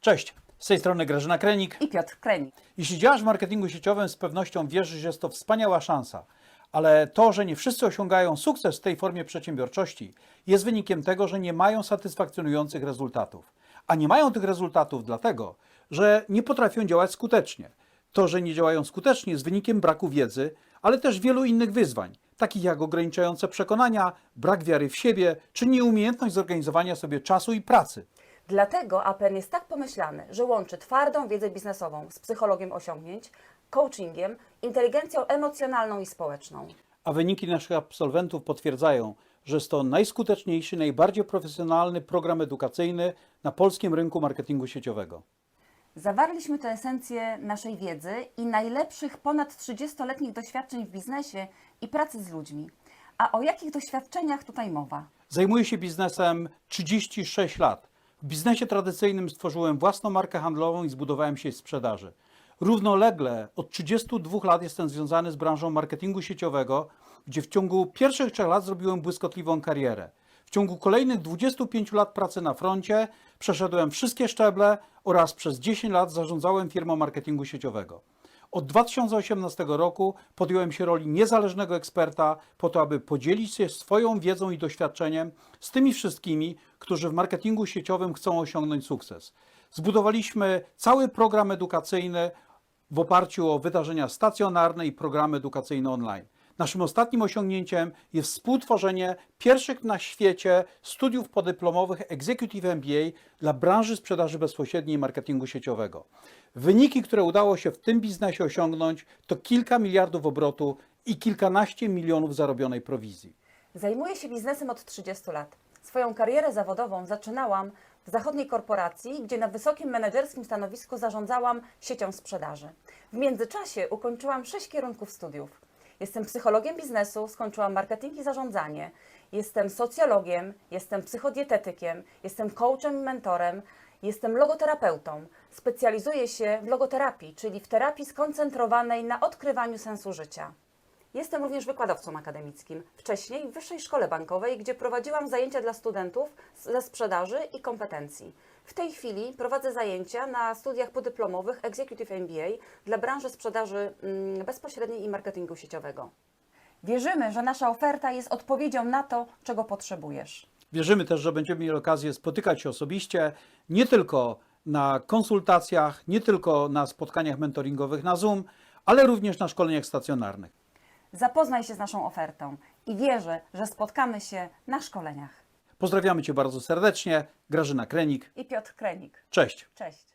Cześć, z tej strony Grażyna Krenik. i Piotr Krenik. Jeśli działasz w marketingu sieciowym, z pewnością wiesz, że jest to wspaniała szansa. Ale to, że nie wszyscy osiągają sukces w tej formie przedsiębiorczości, jest wynikiem tego, że nie mają satysfakcjonujących rezultatów. A nie mają tych rezultatów dlatego, że nie potrafią działać skutecznie. To, że nie działają skutecznie, jest wynikiem braku wiedzy, ale też wielu innych wyzwań, takich jak ograniczające przekonania, brak wiary w siebie, czy nieumiejętność zorganizowania sobie czasu i pracy. Dlatego APN jest tak pomyślany, że łączy twardą wiedzę biznesową z psychologiem osiągnięć, coachingiem, inteligencją emocjonalną i społeczną. a wyniki naszych absolwentów potwierdzają, że jest to najskuteczniejszy, najbardziej profesjonalny program edukacyjny na polskim rynku marketingu sieciowego. Zawarliśmy tę esencję naszej wiedzy i najlepszych ponad 30-letnich doświadczeń w biznesie i pracy z ludźmi. A o jakich doświadczeniach tutaj mowa? Zajmuję się biznesem 36 lat. W biznesie tradycyjnym stworzyłem własną markę handlową i zbudowałem sieć sprzedaży. Równolegle od 32 lat jestem związany z branżą marketingu sieciowego, gdzie w ciągu pierwszych trzech lat zrobiłem błyskotliwą karierę. W ciągu kolejnych 25 lat pracy na froncie przeszedłem wszystkie szczeble oraz przez 10 lat zarządzałem firmą marketingu sieciowego. Od 2018 roku podjąłem się roli niezależnego eksperta po to, aby podzielić się swoją wiedzą i doświadczeniem z tymi wszystkimi, którzy w marketingu sieciowym chcą osiągnąć sukces. Zbudowaliśmy cały program edukacyjny w oparciu o wydarzenia stacjonarne i programy edukacyjne online. Naszym ostatnim osiągnięciem jest współtworzenie pierwszych na świecie studiów podyplomowych Executive MBA dla branży sprzedaży bezpośredniej i marketingu sieciowego. Wyniki, które udało się w tym biznesie osiągnąć, to kilka miliardów obrotu i kilkanaście milionów zarobionej prowizji. Zajmuję się biznesem od 30 lat. Swoją karierę zawodową zaczynałam w zachodniej korporacji, gdzie na wysokim menedżerskim stanowisku zarządzałam siecią sprzedaży. W międzyczasie ukończyłam sześć kierunków studiów. Jestem psychologiem biznesu, skończyłam marketing i zarządzanie. Jestem socjologiem, jestem psychodietetykiem, jestem coachem i mentorem, jestem logoterapeutą. Specjalizuję się w logoterapii, czyli w terapii skoncentrowanej na odkrywaniu sensu życia. Jestem również wykładowcą akademickim. Wcześniej w Wyższej Szkole Bankowej, gdzie prowadziłam zajęcia dla studentów ze sprzedaży i kompetencji. W tej chwili prowadzę zajęcia na studiach podyplomowych Executive MBA dla branży sprzedaży mm, bezpośredniej i marketingu sieciowego. Wierzymy, że nasza oferta jest odpowiedzią na to, czego potrzebujesz. Wierzymy też, że będziemy mieli okazję spotykać się osobiście, nie tylko na konsultacjach, nie tylko na spotkaniach mentoringowych na Zoom, ale również na szkoleniach stacjonarnych. Zapoznaj się z naszą ofertą i wierzę, że spotkamy się na szkoleniach. Pozdrawiamy Cię bardzo serdecznie. Grażyna Krenik. I Piotr Krenik. Cześć. Cześć.